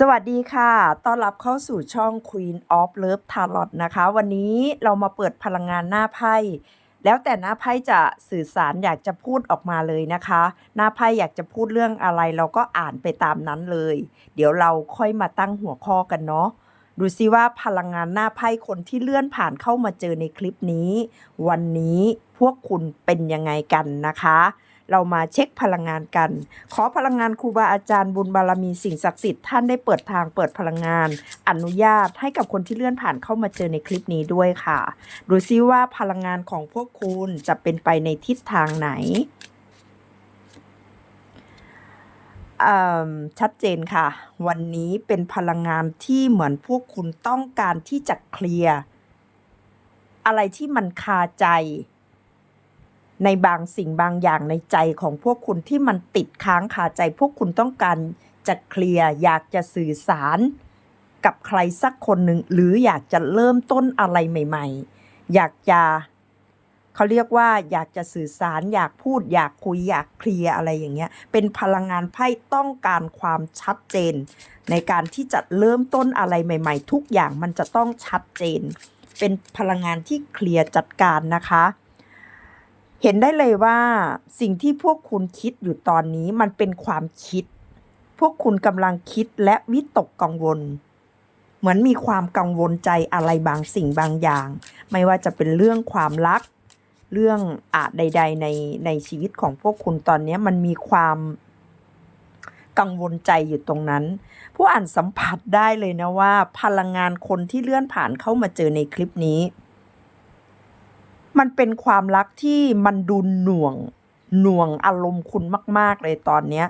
สวัสดีค่ะ ต้อนรับเข้าสู่ช่อง Queen of Love Tarot นะคะ วันนี้เรามาเปิดพลังงานหน้าไพ่ แล้วแต่หน้าไพ่จะสื่อสารอยากจะพูดออกมาเลยนะคะ หน้าไพ่อยากจะพูดเรื่องอะไร เราก็อ่านไปตามนั้นเลย เดี๋ยวเราค่อยมาตั้งหัวข้อกันเนาะ ดูซิว่าพลังงานหน้าไพ่คนที่เลื่อนผ่านเข้ามาเจอในคลิปนี้ วันนี้พวกคุณเป็นยังไงกันนะคะ เรามาเช็คพลังงานกัน ขอพลังงานครูบาอาจารย์บุญบารมีสิ่งศักดิ์สิทธิ์ท่านได้เปิดทางเปิดพลังงาน อนุญาตให้กับคนที่เลื่อนผ่านเข้ามาเจอในคลิปนี้ด้วยค่ะ ดูซิว่าพลังงานของพวกคุณจะเป็นไปในทิศทางไหนอืมชัดเจนค่ะ วันนี้เป็นพลังงานที่เหมือนพวกคุณต้องการที่จะเคลียร์อะไรที่มันคาใจ ในบางสิ่งบางอย่างในใจของพวกคุณที่มันติดค้างคาใจ พวกคุณต้องการจะเคลียร์อยากจะสื่อสาร กับใครสักคนหนึ่งหรืออยากจะเริ่มต้นอะไรใหม่ ๆ อยากจะเขาเรียกว่าอยากจะสื่อสารอยากพูด อยากคุยอยากเคลียร์อะไรอย่างเงี้ย เป็นพลังงานไพ่ต้องการความชัดเจน ในการที่จะเริ่มต้นอะไรใหม่ ๆ ทุกอย่างมันจะต้องชัดเจน เป็นพลังงานที่เคลียร์จัดการนะคะ เห็นได้เลยว่าสิ่งที่พวกคุณคิดอยู่ตอนนี้มันเป็นความคิด พวกคุณกำลังคิดและวิตกกังวล เหมือนมีความกังวลใจอะไรบางสิ่งบางอย่าง ไม่ว่าจะเป็นเรื่องความรัก เรื่องอาจใด ๆ ในในชีวิตของพวกคุณตอนนี้มันมีความกังวลใจอยู่ตรงนั้น ผู้อ่านสัมผัสได้เลยนะว่า พลังงานคนที่เลื่อนผ่านเข้ามาเจอในคลิปนี้ มันเป็นความรักที่มันดูหน่วงหน่วงอารมณ์คุณมาก ๆ เลยตอนเนี้ย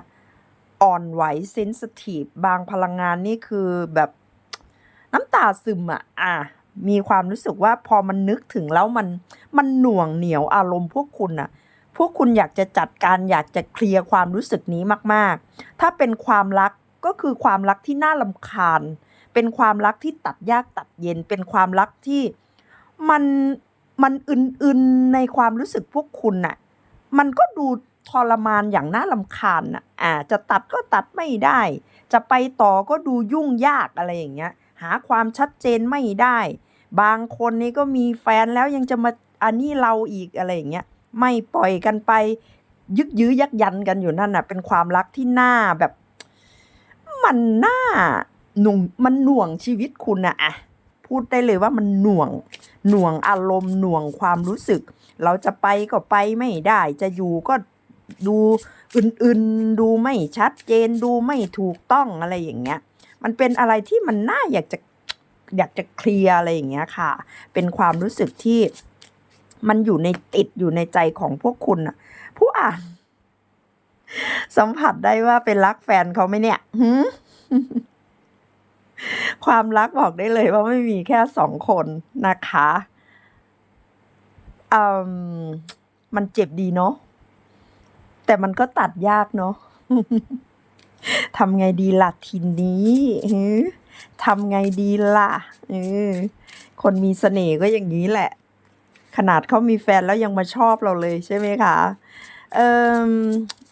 อ่อนไหวเซนสทีฟบางพลังงานนี่คือแบบน้ำตาซึมอะอะมีความรู้สึกว่าพอมันนึกถึงแล้วมันมันหน่วงเหนียวอารมณ์พวกคุณอะพวกคุณอยากจะจัดการอยากจะเคลียร์ความรู้สึกนี้มาก ๆ ถ้าเป็นความรักก็คือความรักที่น่าลำคาญ เป็นความรักที่ตัดยากตัดเย็น เป็นความรักที่มัน มันอึนๆในความรู้สึกพวกคุณน่ะ มันก็ดูทรมานอย่างน่าลำคาญน่ะอ่า จะตัดก็ตัดไม่ได้ จะไปต่อก็ดูยุ่งยากอะไรอย่างเงี้ย หาความชัดเจนไม่ได้ บางคนนี่ก็มีแฟนแล้วยังจะมาอันนี้เราอีกอะไรอย่างเงี้ย ไม่ปล่อยกันไป ยึกยื้อยักยันกันอยู่นั่นน่ะ เป็นความรักที่น่าแบบ มันน่าหนุ่งมันหน่วงชีวิตคุณน่ะอะพูดได้เลยว่ามันหน่วง หน่วงอารมณ์หน่วงความรู้สึก เราจะไปก็ไปไม่ได้ จะอยู่ก็ดูอื่นๆดูไม่ชัดเจนดูไม่ถูกต้องอะไรอย่างเงี้ย มันเป็นอะไรที่มันน่าอยากจะอยากจะเคลียร์อะไรอย่างเงี้ยค่ะ เป็นความรู้สึกที่มันอยู่ในติดอยู่ในใจของพวกคุณอะผู้อ่านสัมผัสได้ว่าเป็นรักแฟนเขาไหมเนี่ยหื ความรักบอกได้เลยว่าไม่มีแค่สองคนนะคะอืมมันเจ็บดีเนาะแต่มันก็ตัดยากเนาะทำไงดีล่ะทีนี้ทำไงดีล่ะเออคนมีเสน่ห์ก็อย่างนี้แหละ ขนาดเขามีแฟนแล้วยังมาชอบเราเลยใช่ไหมคะเอ่อ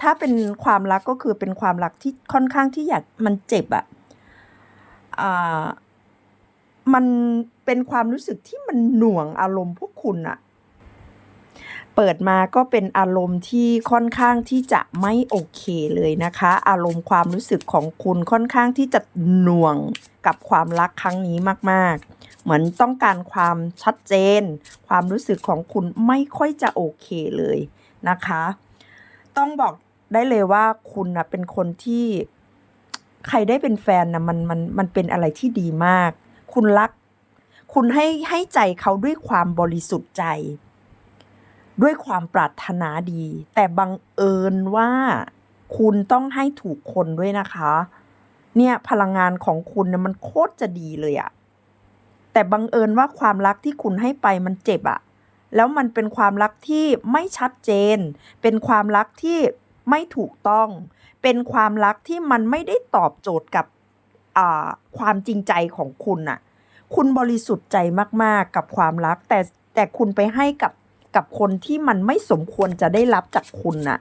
ถ้าเป็นความรักก็คือเป็นความรักที่ค่อนข้างที่อยากมันเจ็บอะ มันเป็นความรู้สึกที่มันหน่วงอารมณ์พวกคุณอะเปิดมาก็เป็นอารมณ์ที่ค่อนข้างที่จะไม่โอเคเลยนะคะ อารมณ์ความรู้สึกของคุณค่อนข้างที่จะหน่วงกับความรักครั้งนี้มาก ๆ เหมือนต้องการความชัดเจน ความรู้สึกของคุณไม่ค่อยจะโอเคเลยนะคะ ต้องบอกได้เลยว่าคุณนะเป็นคนที่ ใครได้เป็นแฟนนะมันมันมันเป็นอะไรที่ดีมาก คุณรัก คุณให้ให้ใจเขาด้วยความบริสุทธิ์ใจ ด้วยความปรารถนาดี แต่บังเอิญว่าคุณต้องให้ถูกคนด้วยนะคะ เนี่ยพลังงานของคุณเนี่ยมันโคตรจะดีเลยอะแต่บังเอิญว่าความรักที่คุณให้ไปมันเจ็บอะแล้วมันเป็นความรักที่ไม่ชัดเจน เป็นความรักที่ ไม่ถูกต้อง เป็นความรักที่มันไม่ได้ตอบโจทย์กับความจริงใจของคุณน่ะ คุณบริสุทธิ์ใจมากๆกับความรัก แต่แต่คุณไปให้กับกับคนที่มันไม่สมควรจะได้รับจากคุณน่ะ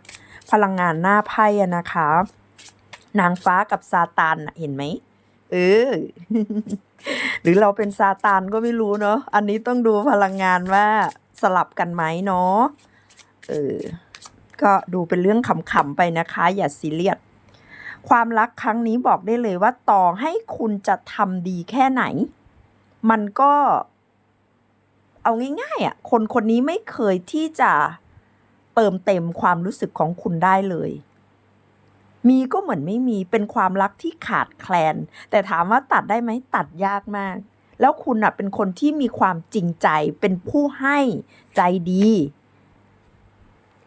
พลังงานหน้าไพ่อะนะคะ นางฟ้ากับซาตานเห็นไหมเออ หรือเราเป็นซาตานก็ไม่รู้เนาะ อันนี้ต้องดูพลังงานว่าสลับกันไหมเนาะ เออ ก็ดูเป็นเรื่องขำๆไปนะคะ อย่าซีเรียสความรักครั้งนี้บอกได้เลยว่าต่อให้คุณจะทำดีแค่ไหน มันก็ เอาง่ายๆอะ คนคนนี้ไม่เคยที่จะเติมเต็มความรู้สึกของคุณได้เลย มีก็เหมือนไม่มีเป็นความรักที่ขาดแคลน แต่ถามว่าตัดได้ไหมตัดยากมาก แล้วคุณอะเป็นคนที่มีความจริงใจเป็นผู้ให้ใจดี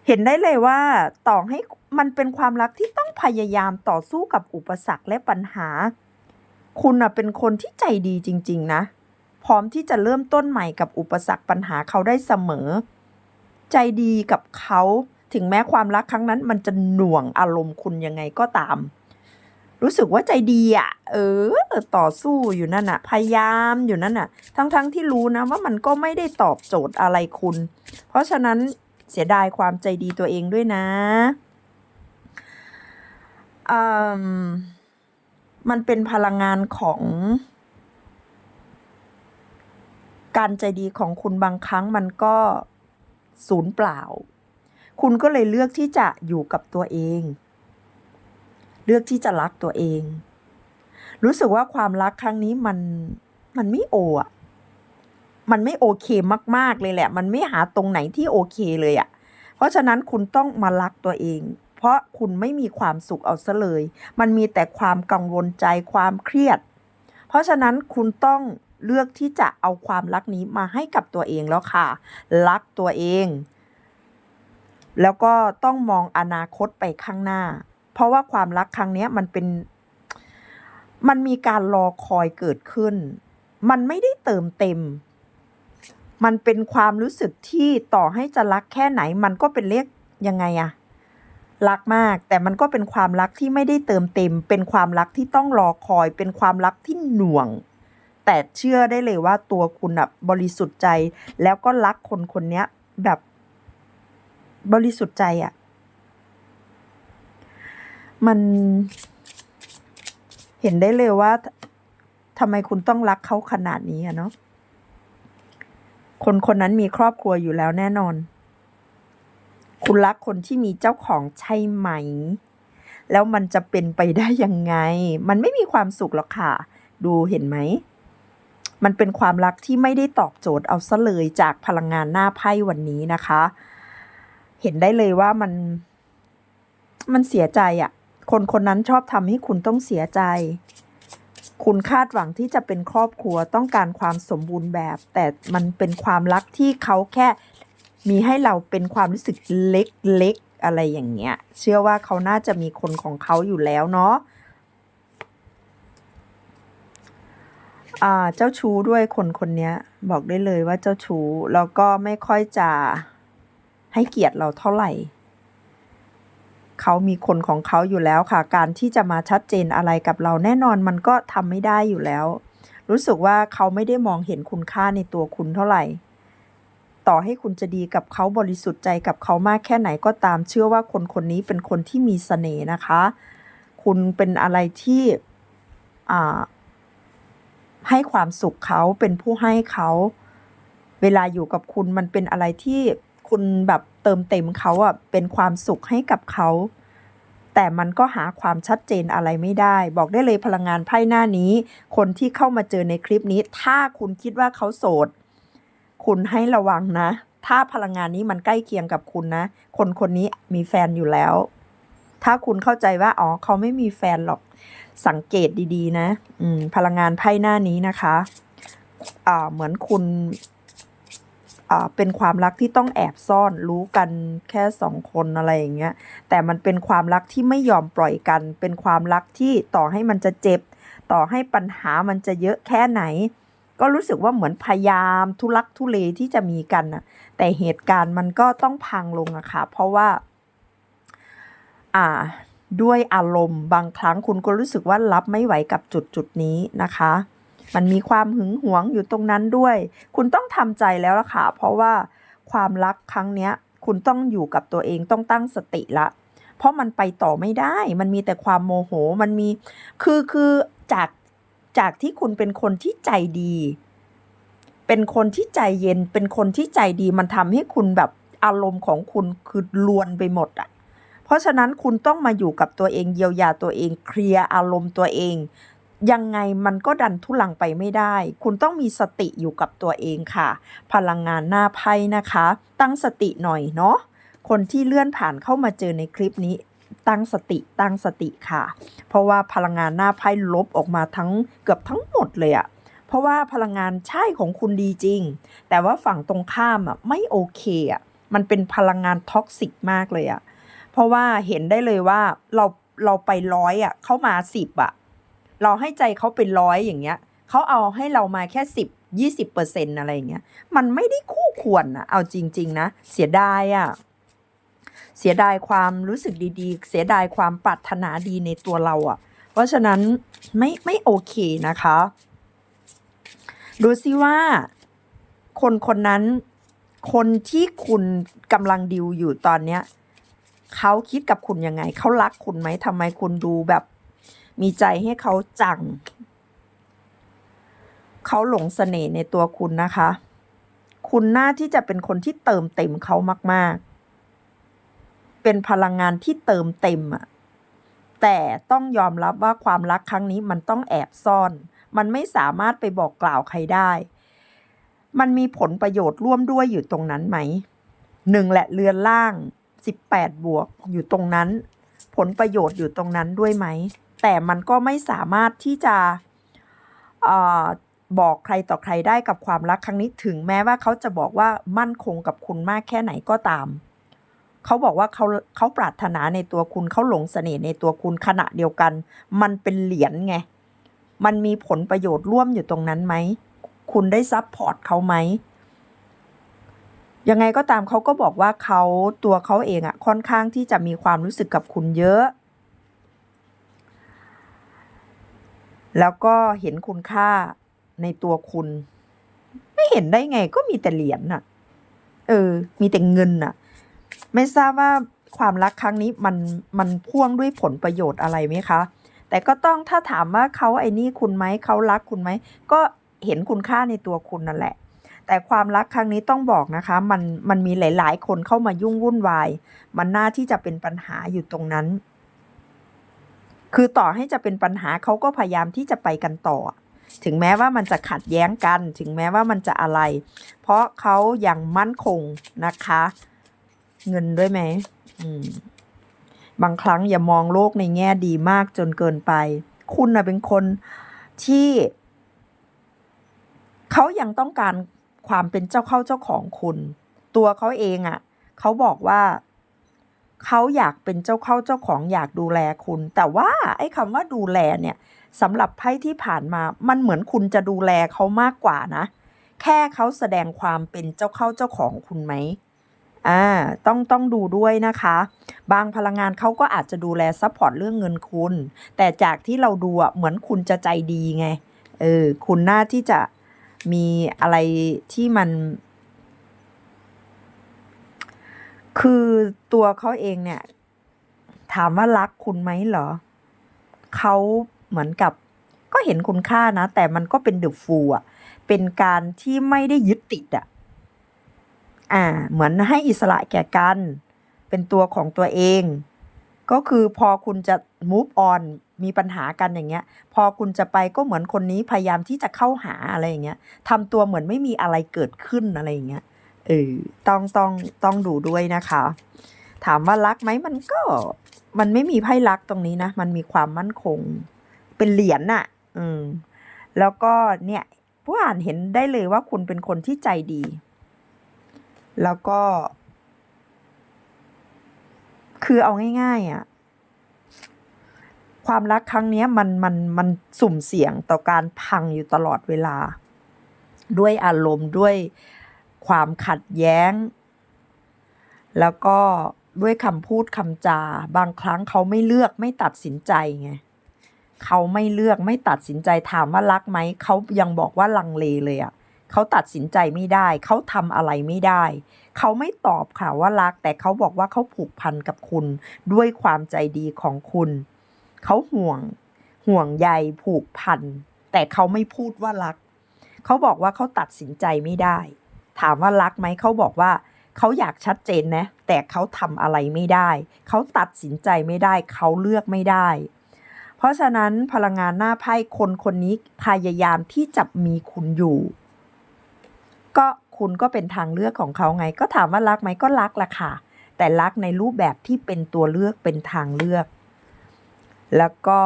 เห็นได้เลยว่าต่อให้มันเป็นความรักที่ต้องพยายามต่อสู้กับอุปสรรคและปัญหา คุณอะเป็นคนที่ใจดีจริง ๆ นะ พร้อมที่จะเริ่มต้นใหม่กับอุปสรรคปัญหาเขาได้เสมอ ใจดีกับเขาถึงแม้ความรักครั้งนั้น มันจะหน่วงอารมณ์คุณยังไงก็ตาม รู้สึกว่าใจดีอะ เออ ต่อสู้อยู่นั่นน่ะ พยายามอยู่นั่นน่ะ ทั้งๆทที่รู้นะว่ามันก็ไม่ได้ตอบโจทย์อะไรคุณ เพราะฉะนั้น เสียดายความใจดีตัวเองด้วยนะอืมมันเป็นพลังงานของ การใจดีของคุณบางครั้งมันก็ศูนย์เปล่า คุณก็เลยเลือกที่จะอยู่กับตัวเอง เลือกที่จะรักตัวเอง รู้สึกว่าความรักครั้งนี้มันมันไม่โออะ มันไม่โอเคมากๆเลยแหละ มันไม่หาตรงไหนที่โอเคเลยอะเพราะฉะนั้นคุณต้องมารักตัวเอง เพราะคุณไม่มีความสุขเอาซะเลย มันมีแต่ความกังวลใจความเครียด เพราะฉะนั้นคุณต้องเลือกที่จะเอาความรักนี้มาให้กับตัวเองแล้วค่ะ รักตัวเอง แล้วก็ต้องมองอนาคตไปข้างหน้า เพราะว่าความรักครั้งนี้มันเป็น มันมีการรอคอยเกิดขึ้น มันไม่ได้เติมเต็ม มันเป็นความรู้สึกที่ต่อให้จะรักแค่ไหน มันก็เป็นเรียกยังไงอะรักมาก แต่มันก็เป็นความรักที่ไม่ได้เติมเต็ม เป็นความรักที่ต้องรอคอย เป็นความรักที่หน่วง แต่เชื่อได้เลยว่าตัวคุณอะบริสุทธิ์ใจ แล้วก็รักคนคนนี้แบบ บริสุทธิ์ใจอะมันเห็นได้เลยว่าทำไมคุณต้องรักเขาขนาดนี้อะเนาะ คนคนนั้นมีครอบครัวอยู่แล้วแน่นอน คุณรักคนที่มีเจ้าของใช่ไหม แล้วมันจะเป็นไปได้ยังไง มันไม่มีความสุขหรอกค่ะ ดูเห็นไหม มันเป็นความรักที่ไม่ได้ตอบโจทย์เอาซะเลยจากพลังงานหน้าไพ่วันนี้นะคะ เห็นได้เลยว่ามัน มันเสียใจอะ่ะ คนคนนั้นชอบทำให้คุณต้องเสียใจ คุณคาดหวังที่จะเป็นครอบครัวต้องการความสมบูรณ์แบบ แต่มันเป็นความรักที่เขาแค่มีให้เราเป็นความรู้สึกเล็กๆอะไรอย่างเงี้ย เชื่อว่าเขาน่าจะมีคนของเขาอยู่แล้วเนาะอ่าเจ้าชู้ด้วยคนคนนี้บอกได้เลยว่าเจ้าชู้แล้วก็ไม่ค่อยจะให้เกียรติเราเท่าไหร่ เขามีคนของเขาอยู่แล้วค่ะ การที่จะมาชัดเจนอะไรกับเราแน่นอนมันก็ทำไม่ได้อยู่แล้ว รู้สึกว่าเขาไม่ได้มองเห็นคุณค่าในตัวคุณเท่าไหร่ ต่อให้คุณจะดีกับเขาบริสุทธิ์ใจกับเขามากแค่ไหนก็ตามเชื่อว่าคนคนนี้เป็นคนที่มีเสน่ห์นะคะ คุณเป็นอะไรที่อ่าให้ความสุขเขาเป็นผู้ให้เขา เวลาอยู่กับคุณมันเป็นอะไรที่ คุณแบบเติมเต็มเขาอะเป็นความสุขให้กับเขาแต่มันก็หาความชัดเจนอะไรไม่ได้ บอกได้เลยพลังงานไพ่หน้านี้ คนที่เข้ามาเจอในคลิปนี้ ถ้าคุณคิดว่าเขาโสด คุณให้ระวังนะ ถ้าพลังงานนี้มันใกล้เคียงกับคุณนะ คนคนนี้มีแฟนอยู่แล้ว ถ้าคุณเข้าใจว่าอ๋อเขาไม่มีแฟนหรอกสังเกตดีๆ นะ อืมพลังงานไพ่หน้านี้นะคะ อ่าเหมือนคุณ เป็นความรักที่ต้องแอบซ่อนรู้กันแค่สองคนอะไรอย่างเงี้ยแต่มันเป็นความรักที่ไม่ยอมปล่อยกัน เป็นความรักที่ต่อให้มันจะเจ็บ ต่อให้ปัญหามันจะเยอะแค่ไหน ก็รู้สึกว่าเหมือนพยายามทุลักทุเลที่จะมีกันนะแต่เหตุการณ์มันก็ต้องพังลงอะค่ะเพราะว่า อ่าด้วยอารมณ์บางครั้งคุณก็รู้สึกว่ารับไม่ไหวกับจุดจุดนี้นะคะ มันมีความหึงหวงอยู่ตรงนั้นด้วย คุณต้องทำใจแล้วล่ะค่ะ เพราะว่าความรักครั้งเนี้ย คุณต้องอยู่กับตัวเองต้องตั้งสติละ เพราะมันไปต่อไม่ได้ มันมีแต่ความโมโห มันมี คือคือจากจากที่คุณเป็นคนที่ใจดี เป็นคนที่ใจเย็น เป็นคนที่ใจดี มันทำให้คุณแบบอารมณ์ของคุณคือลวนไปหมดอะเพราะฉะนั้นคุณต้องมาอยู่กับตัวเองเยียวยาตัวเองเคลียร์อารมณ์ตัวเอง ยังไงมันก็ดันทุลังไปไม่ได้ คุณต้องมีสติอยู่กับตัวเองค่ะ พลังงานหน้าไพ่นะคะ ตั้งสติหน่อยเนาะคนที่เลื่อนผ่านเข้ามาเจอในคลิปนี้ ตั้งสติตั้งสติค่ะ เพราะว่าพลังงานหน้าไพ่ลบออกมาทั้งเกือบทั้งหมดเลยอะเพราะว่าพลังงานใช่ของคุณดีจริง แต่ว่าฝั่งตรงข้ามอะไม่โอเคอะมันเป็นพลังงานท็อกซิกมากเลยอะเพราะว่าเห็นได้เลยว่าเราเราไปร้อยอะเข้ามาสิบอะ เราให้ใจเขาเป็นร้อยอย่างเงี้ยเขาเอาให้เรามาแค่สิบยี่สิบเปอร์เซ็นอะไรอย่างเงี้ย มันไม่ได้คู่ควรนะเอาจริง ๆ นะ เสียดายอะเสียดายความรู้สึกดีๆ เสียดายความปรารถนาดีในตัวเราอะ่ะ เพราะฉะนั้นไม่ไม่โอเคนะคะ ดูซิว่า คนคนนั้น คนที่คุณกำลังดิวอยู่ตอนเนี้ยเขาคิดกับคุณยังไง เขารักคุณไหมทำไมคุณดูแบบ มีใจให้เขาจัง เขาหลงเสน่ห์ในตัวคุณนะคะ คุณน่าที่จะเป็นคนที่เติมเต็มเขามาก ๆ เป็นพลังงานที่เติมเต็มอะแต่ต้องยอมรับว่าความรักครั้งนี้มันต้องแอบซ่อน มันไม่สามารถไปบอกกล่าวใครได้ มันมีผลประโยชน์ร่วมด้วยอยู่ตรงนั้นไหม หนึ่งแหละเรือนล่าง 18 บวกอยู่ตรงนั้น ผลประโยชน์อยู่ตรงนั้นด้วยไหม แต่มันก็ไม่สามารถที่จะอบอกใครต่อใครได้กับความรักครั้งนี้ถึงแม้ว่าเขาจะบอกว่ามั่นคงกับคุณมากแค่ไหนก็ตาม เขาบอกว่าเขาเขาปรารถนาในตัวคุณเขาหลงเสน่ห์ในตัวคุณขณะเดียวกัน มันเป็นเหรียญไง มันมีผลประโยชน์ร่วมอยู่ตรงนั้นไหม คุณได้ซับพอร์ตเขาไหมยังไงก็ตามเขาก็บอกว่าเขาตัวเขาเองอะค่อนข้างที่จะมีความรู้สึกกับคุณเยอะ แล้วก็เห็นคุณค่าในตัวคุณ ไม่เห็นได้ไงก็มีแต่เหรียญน่ะ เออ มีแต่เงินน่ะ ไม่ทราบว่าความรักครั้งนี้มันมันพ่วงด้วยผลประโยชน์อะไรไหมคะ แต่ก็ต้องถ้าถามว่าเขาไอ้นี่คุณไหมเขารักคุณไหมก็เห็นคุณค่าในตัวคุณนั่นแหละ แต่ความรักครั้งนี้ต้องบอกนะคะ มันมันมีหลาย ๆ คนเข้ามายุ่งวุ่นวาย มันน่าที่จะเป็นปัญหาอยู่ตรงนั้น คือต่อให้จะเป็นปัญหาเขาก็พยายามที่จะไปกันต่อ ถึงแม้ว่ามันจะขัดแย้งกัน ถึงแม้ว่ามันจะอะไร เพราะเขายังมั่นคงนะคะ เงินด้วยไหมมบางครั้งอย่ามองโลกในแง่ดีมากจนเกินไป คุณนะเป็นคนที่เขายังต้องการความเป็นเจ้าเข้าเจ้าของคุณ ตัวเขาเองอะ่ะเขาบอกว่า เขาอยากเป็นเจ้าเข้าเจ้าของอยากดูแลคุณ แต่ว่าไอ้คำว่าดูแลเนี่ยสำหรับไพ่ที่ผ่านมามันเหมือนคุณจะดูแลเขามากกว่านะ แค่เขาแสดงความเป็นเจ้าเข้าเจ้าของคุณไหมอ่าต้องต้องดูด้วยนะคะ บางพลังงานเขาก็อาจจะดูแลซัพพอร์ตเรื่องเงินคุณ แต่จากที่เราดูอะเหมือนคุณจะใจดีไงเออคุณน่าที่จะมีอะไรที่มัน คือตัวเขาเองเนี่ย ถามว่ารักคุณไหมเหรอ เขาเหมือนกับก็เห็นคุณค่านะ แต่มันก็เป็นเดอะฟูอะ เป็นการที่ไม่ได้ยึดติดอะ อ่า เหมือนให้อิสระแก่กัน เป็นตัวของตัวเอง ก็คือพอคุณจะ move on มีปัญหากันอย่างเงี้ย พอคุณจะไปก็เหมือนคนนี้พยายามที่จะเข้าหาอะไรอย่างเงี้ยทำตัวเหมือนไม่มีอะไรเกิดขึ้นอะไรอย่างเงี้ย เออต้องต้องต้องดูด้วยนะคะ ถามว่ารักไหมมันก็มันไม่มีไพ่รักตรงนี้นะ มันมีความมั่นคง เป็นเหรียญน่ะ อืม แล้วก็เนี่ยผู้อ่านเห็นได้เลยว่าคุณเป็นคนที่ใจดี แล้วก็ คือเอาง่าย ๆอะ ความรักครั้งนี้มันมันมันสุ่มเสี่ยงต่อการพังอยู่ตลอดเวลา ด้วยอารมณ์ด้วย ความขัดแย้ง แล้วก็ด้วยคำพูดคำจา บางครั้งเขาไม่เลือกไม่ตัดสินใจไงเขาไม่เลือกไม่ตัดสินใจถามว่ารักไหมเขายังบอกว่าลังเลเลยอะ่ะเขาตัดสินใจไม่ได้ เขาทำอะไรไม่ได้ เขาไม่ตอบค่ะว่ารัก แต่เขาบอกว่าเขาผูกพันกับคุณ ด้วยความใจดีของคุณ เขาห่วง ห่วงใยผูกพัน แต่เขาไม่พูดว่ารัก เขาบอกว่าเขาตัดสินใจไม่ได้ ถามว่ารักไหมเขาบอกว่าเขาอยากชัดเจนนะ แต่เขาทำอะไรไม่ได้ เขาตัดสินใจไม่ได้ เขาเลือกไม่ได้ เพราะฉะนั้นพลังงานหน้าไพ่คนคนนี้พยายามที่จะมีคุณอยู่ ก็คุณก็เป็นทางเลือกของเขาไง ก็ถามว่ารักไหมก็รักละค่ะ แต่รักในรูปแบบที่เป็นตัวเลือกเป็นทางเลือก แล้วก็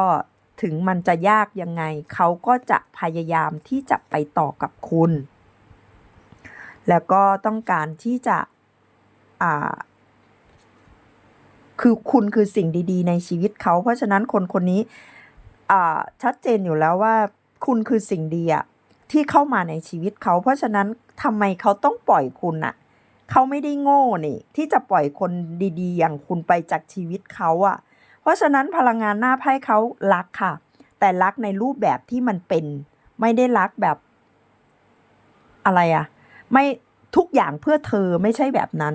ถึงมันจะยากยังไง เขาก็จะพยายามที่จะไปต่อกับคุณ แล้วก็ต้องการที่จะอ่าคือคุณคือสิ่งดี ๆ ในชีวิตเขา เพราะฉะนั้นคนคนนี้อ่าชัดเจนอยู่แล้วว่าคุณคือสิ่งดีอะที่เข้ามาในชีวิตเขา เพราะฉะนั้นทำไมเขาต้องปล่อยคุณอะเขาไม่ได้โง่นี่ ที่จะปล่อยคนดี ๆ อย่างคุณไปจากชีวิตเขาอะเพราะฉะนั้นพลังงานหน้าไพ่เขารักค่ะ แต่รักในรูปแบบที่มันเป็น ไม่ได้รักแบบ อะไรอะ ไม่ทุกอย่างเพื่อเธอไม่ใช่แบบนั้น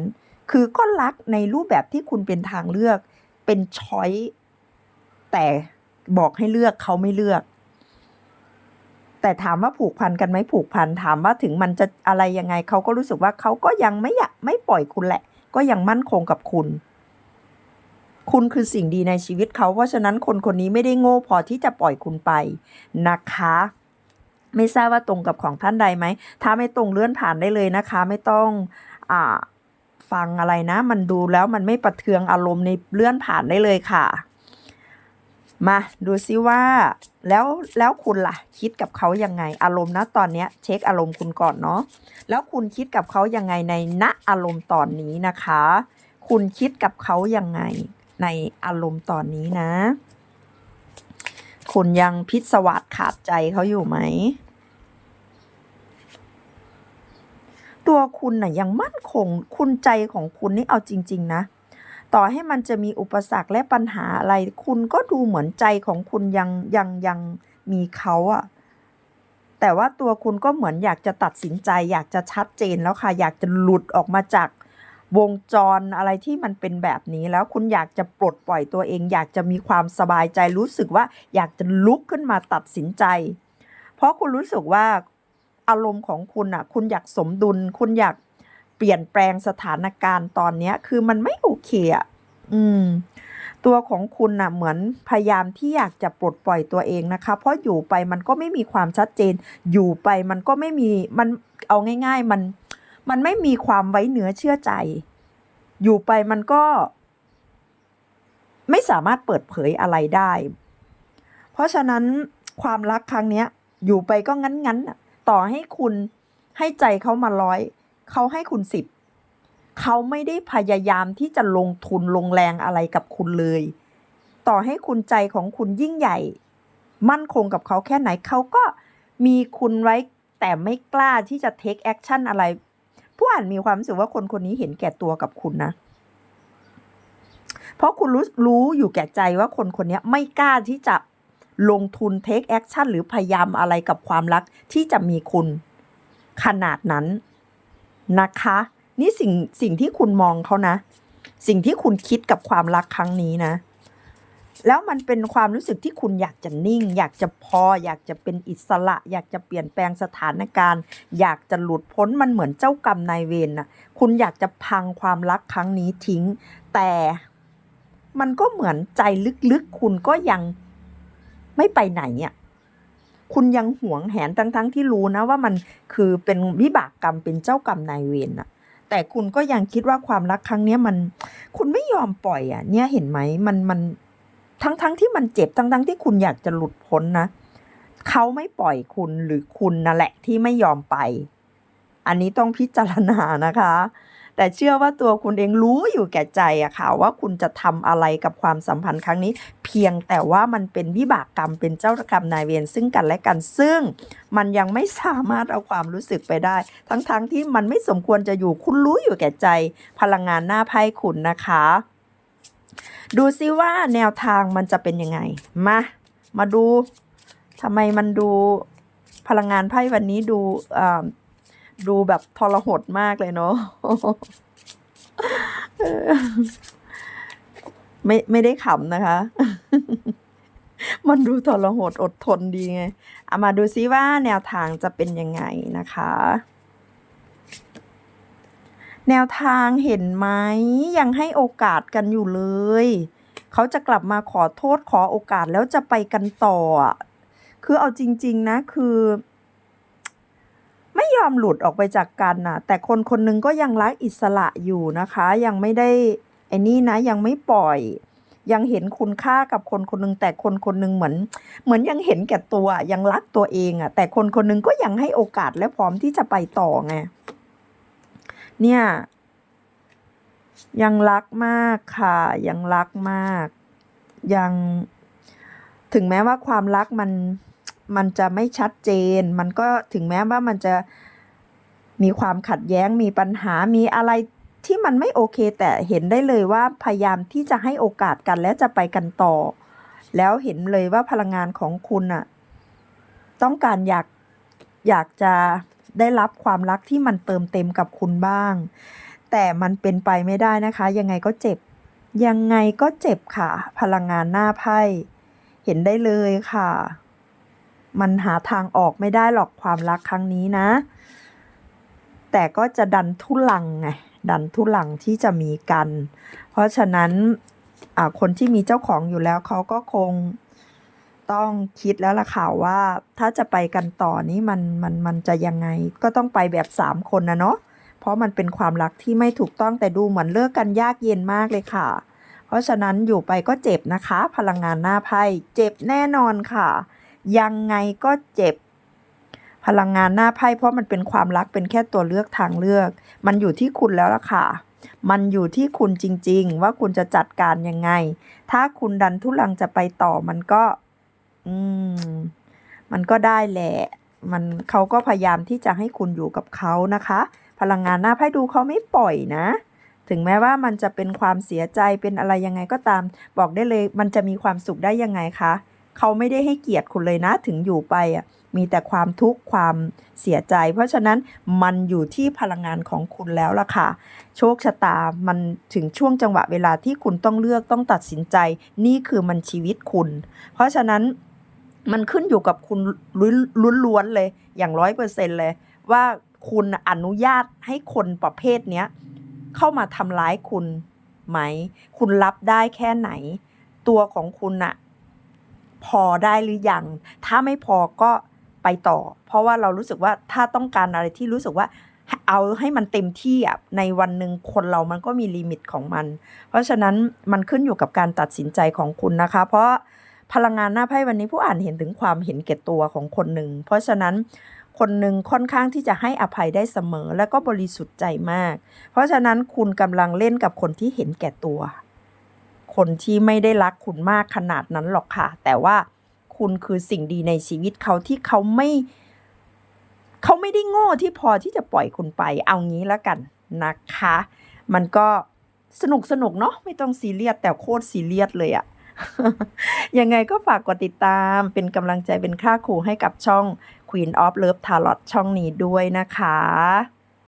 คือก็รักในรูปแบบที่คุณเป็นทางเลือก เป็นช้อยแต่บอกให้เลือกเขาไม่เลือก แต่ถามว่าผูกพันกันไหมผูกพันถามว่าถึงมันจะอะไรยังไงเขาก็รู้สึกว่าเขาก็ยังไม่อยากไม่ปล่อยคุณแหละ ก็ยังมั่นคงกับคุณ คุณคือสิ่งดีในชีวิตเขาเพราะฉะนั้นคนคนนี้ไม่ได้โง่พอที่จะปล่อยคุณไปนะคะ ไม่ทราบว่าตรงกับของท่านใดไหม ถ้าไม่ตรงเลื่อนผ่านได้เลยนะคะ ไม่ต้องอ่าฟังอะไรนะ มันดูแล้วมันไม่ประเทืองอารมณ์ในเลื่อนผ่านได้เลยค่ะ มาดูซิว่า แล้วแล้วคุณล่ะ คิดกับเขายังไง อารมณ์นะตอนเนี้ยเช็คอารมณ์คุณก่อนเนาะแล้วคุณคิดกับเขายังไงในณอารมณ์ตอนนี้นะคะ คุณคิดกับเขายังไงในอารมณ์ตอนนี้นะ คุณยังพิศวาสขาดใจเขาอยู่ไหม ตัวคุณน่ะยังมั่นคง คุณใจของคุณนี่เอาจริง ๆ นะ ต่อให้มันจะมีอุปสรรคและปัญหาอะไร คุณก็ดูเหมือนใจของคุณยังยังยังมีเขาอะแต่ว่าตัวคุณก็เหมือนอยากจะตัดสินใจ อยากจะชัดเจนแล้วค่ะ อยากจะหลุดออกมาจากวงจรอะไรที่มันเป็นแบบนี้แล้วคุณอยากจะปลดปล่อยตัวเอง อยากจะมีความสบายใจรู้สึกว่าอยากจะลุกขึ้นมาตัดสินใจ เพราะคุณรู้สึกว่า อารมณ์ของคุณอะคุณอยากสมดุล คุณอยากเปลี่ยนแปลงสถานการณ์ตอนเนี้ย คือมันไม่โอเคอะอืม ตัวของคุณน่ะเหมือนพยายามที่อยากจะปลดปล่อยตัวเองนะคะ เพราะอยู่ไปมันก็ไม่มีความชัดเจน อยู่ไปมันก็ไม่มีมันเอาง่าย ๆ มัน มันไม่มีความไว้เนื้อเชื่อใจ อยู่ไปมันก็ ไม่สามารถเปิดเผยอะไรได้ เพราะฉะนั้นความรักครั้งเนี้ย อยู่ไปก็งั้นๆน่ะ ต่อให้คุณให้ใจเขามาร้อยเขาให้คุณสิบเขาไม่ได้พยายามที่จะลงทุนลงแรงอะไรกับคุณเลย ต่อให้คุณใจของคุณยิ่งใหญ่ มั่นคงกับเขาแค่ไหนเขาก็มีคุณไว้แต่ไม่กล้าที่จะ take action อะไร ผู้อ่านมีความรู้สึกว่าคนคนนี้เห็นแก่ตัวกับคุณนะ เพราะคุณรู้รู้อยู่แก่ใจว่าคนคนนี้ไม่กล้าที่จะ ลงทุน take action หรือพยายามอะไรกับความรักที่จะมีคุณขนาดนั้นนะคะ นี่สิ่งสิ่งที่คุณมองเขานะ สิ่งที่คุณคิดกับความรักครั้งนี้นะ แล้วมันเป็นความรู้สึกที่คุณอยากจะนิ่ง อยากจะพอ อยากจะเป็นอิสระ อยากจะเปลี่ยนแปลงสถานการณ์ อยากจะหลุดพ้นมันเหมือนเจ้ากรรมนายเวรน่ะ คุณอยากจะพังความรักครั้งนี้ทิ้ง แต่มันก็เหมือนใจลึกๆ คุณก็ยัง ไม่ไปไหนอะคุณยังหวงแหนทั้งๆที่รู้นะว่ามันคือเป็นวิบากกรรมเป็นเจ้ากรรมนายเวรนะแต่คุณก็ยังคิดว่าความรักครั้งเนี้ยมัน คุณไม่ยอมปล่อยอะเนี่ยเห็นไหมมันมันทั้งทั้งที่มันเจ็บทั้งทั้งที่คุณอยากจะหลุดพ้นนะเขาไม่ปล่อยคุณหรือคุณนั่นแหละที่ไม่ยอมไป อันนี้ต้องพิจารณานะคะ แต่เชื่อว่าตัวคุณเองรู้อยู่แก่ใจอะค่ะ ว่าคุณจะทำอะไรกับความสัมพันธ์ครั้งนี้ เพียงแต่ว่ามันเป็นวิบากกรรมเป็นเจ้ากรรมนายเวรซึ่งกันและกัน ซึ่งมันยังไม่สามารถเอาความรู้สึกไปได้ ทั้งๆทที่มันไม่สมควรจะอยู่คุณรู้อยู่แก่ใจ พลังงานหน้าไพ่คุณนะคะ ดูซิว่าแนวทางมันจะเป็นยังไง มา มาดูทำไมมันดูพลังงานไพ่วันนี้ดูอ่า ดูแบบทรหดมากเลยเนาะไม่ไม่ได้ขำนะคะ มันดูทรหดอดทนดีไงเอามาดูซิว่าแนวทางจะเป็นยังไงนะคะ แนวทางเห็นไหมยังให้โอกาสกันอยู่เลย เขาจะกลับมาขอโทษขอโอกาสแล้วจะไปกันต่อ คือเอาจริง ๆ นะคือ ไม่ยอมหลุดออกไปจากกันน่ะ แต่คนคนหนึงก็ยังรักอิสระอยู่นะคะ ยังไม่ได้ไอ้นี่นะยังไม่ปล่อย ยังเห็นคุณค่ากับคนคนหนึงแต่คนคนหนึงเหมือน เหมือนยังเห็นแก่ตัวยังรักตัวเองอะแต่คนคนหนึงก็ยังให้โอกาสและพร้อมที่จะไปต่อไงเนี่ย ยังรักมากค่ะ ยังรักมาก ยังถึงแม้ว่าความรักมัน มันจะไม่ชัดเจน มันก็ถึงแม้ว่ามันจะมีความขัดแย้งมีปัญหามีอะไรที่มันไม่โอเค แต่เห็นได้เลยว่าพยายามที่จะให้โอกาสกันและจะไปกันต่อ แล้วเห็นเลยว่าพลังงานของคุณอะต้องการอยากอยากจะได้รับความรักที่มันเติมเต็มกับคุณบ้าง แต่มันเป็นไปไม่ได้นะคะ ยังไงก็เจ็บ ยังไงก็เจ็บค่ะ พลังงานหน้าไพ่ เห็นได้เลยค่ะ มันหาทางออกไม่ได้หรอกความรักครั้งนี้นะ แต่ก็จะดันทุลังไงดันทุลังที่จะมีกัน เพราะฉะนั้นคนที่มีเจ้าของอยู่แล้วเขาก็คงต้องคิดแล้วล่ะค่ะว่าถ้าจะไปกันต่อนี้มันมันมันจะยังไงก็ต้องไปแบบสามคนนะเนาะเพราะมันเป็นความรักที่ไม่ถูกต้องแต่ดูเหมือนเลิกกันยากเย็นมากเลยค่ะ เพราะฉะนั้นอยู่ไปก็เจ็บนะคะ พลังงานหน้าไพ่เจ็บแน่นอนค่ะ ยังไงก็เจ็บ พลังงานหน้าไพ่เพราะมันเป็นความรักเป็นแค่ตัวเลือกทางเลือก มันอยู่ที่คุณแล้วล่ะค่ะ มันอยู่ที่คุณจริง ๆ ว่าคุณจะจัดการยังไง ถ้าคุณดันทุลังจะไปต่อมันก็ อืม มันก็ได้แหละ มันเขาก็พยายามที่จะให้คุณอยู่กับเขานะคะ พลังงานหน้าไพ่ดูเขาไม่ปล่อยนะถึงแม้ว่ามันจะเป็นความเสียใจเป็นอะไรยังไงก็ตาม บอกได้เลย มันจะมีความสุขได้ยังไงคะ เขาไม่ได้ให้เกียรติคุณเลยนะ ถึงอยู่ไปอะมีแต่ความทุกข์ความเสียใจ เพราะฉะนั้นมันอยู่ที่พลังงานของคุณแล้วล่ะค่ะ โชคชะตามันถึงช่วงจังหวะเวลาที่คุณต้องเลือกต้องตัดสินใจ นี่คือมันชีวิตคุณ เพราะฉะนั้นมันขึ้นอยู่กับคุณล้วนๆเลยอย่างร้อยเปอร์เซ็นเลย ว่าคุณอนุญาตให้คนประเภทเนี้ยเข้ามาทำร้ายคุณไหม คุณรับได้แค่ไหน ตัวของคุณอะ พอได้หรือยัง ถ้าไม่พอก็ไปต่อ เพราะว่าเรารู้สึกว่าถ้าต้องการอะไรที่รู้สึกว่าเอาให้มันเต็มที่อะในวันหนึ่งคนเรามันก็มีลิมิตของมัน เพราะฉะนั้นมันขึ้นอยู่กับการตัดสินใจของคุณนะคะ เพราะพลังงานหน้าไพ่วันนี้ผู้อ่านเห็นถึงความเห็นแก่ตัวของคนหนึ่ง เพราะฉะนั้นคนหนึ่งค่อนข้างที่จะให้อภัยได้เสมอและก็บริสุทธิ์ใจมาก เพราะฉะนั้นคุณกำลังเล่นกับคนที่เห็นแก่ตัว คนที่ไม่ได้รักคุณมากขนาดนั้นหรอกค่ะ แต่ว่าคุณคือสิ่งดีในชีวิตเขาที่เขาไม่เขาไม่ได้โง่ที่พอที่จะปล่อยคุณไป เอางี้แล้วกันนะคะ มันก็สนุกสนุกเนาะไม่ต้องซีเรียสแต่โคตรซีเรียสเลยอะยังไงก็ฝากกดติดตามเป็นกำลังใจเป็นค่าครูให้กับช่อง Queen of Love Tarot ช่องนี้ด้วยนะคะ